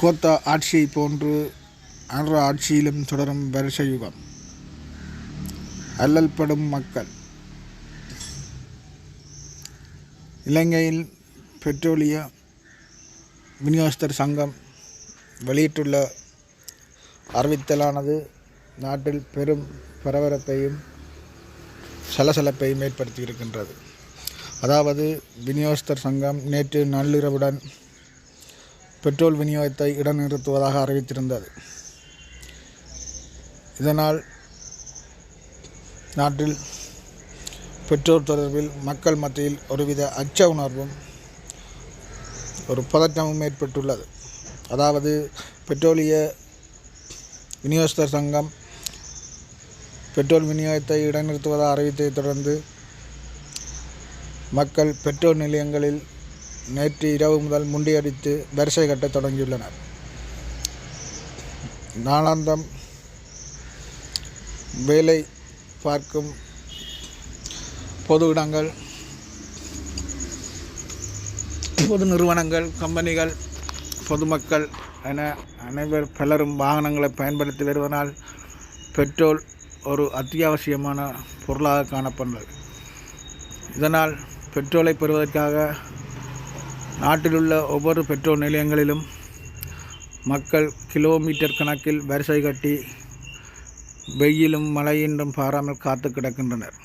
Kota ஆட்சியை போன்று அன்ற ஆட்சியிலும் தொடரும் வருஷ யுகம் அல்லல்படும் மக்கள். இலங்கையில் பெட்ரோலிய விநியோகஸ்தர் சங்கம் வெளியிட்டுள்ள அறிவித்தலானது நாட்டில் பெரும் பரபரப்பையும் சலசலப்பையும் ஏற்படுத்தி இருக்கின்றது அதாவது விநியோகஸ்தர் சங்கம் நேற்று நள்ளிரவுடன் பெட்ரோல் விநியோகத்தை இடநிறுத்துவதாக அறிவித்திருந்தது. இதனால் நாட்டில் பெட்ரோல் தொடர்பில் மக்கள் மத்தியில் ஒருவித அச்ச உணர்வும் ஒரு பதற்றமும் ஏற்பட்டுள்ளது. அதாவது பெட்ரோலிய விநியோகஸ்தர் சங்கம் பெட்ரோல் விநியோகத்தை இடைநிறுத்துவதாக அறிவித்ததைத் தொடர்ந்து மக்கள் பெட்ரோல் நிலையங்களில் நேற்று இரவு முதல் முண்டியடித்து வரிசை கட்டத் தொடங்கியுள்ளனர். நாளாந்தம் வேலை பார்க்கும் பொது இடங்கள் பொது நிறுவனங்கள் கம்பெனிகள் பொதுமக்கள் என அனைவர் பலரும் வாகனங்களை பயன்படுத்தி வருவதனால் பெட்ரோல் ஒரு அத்தியாவசியமான பொருளாக காணப்படுகிறது. இதனால் பெட்ரோலை பெறுவதற்காக நாட்டிலுள்ள ஒவ்வொரு பெட்ரோல் நிலையங்களிலும் மக்கள் கிலோமீட்டர் கணக்கில் வரிசை கட்டி வெயிலும் மழையின்றும் பாராமல் காத்து கிடக்கின்றனர்.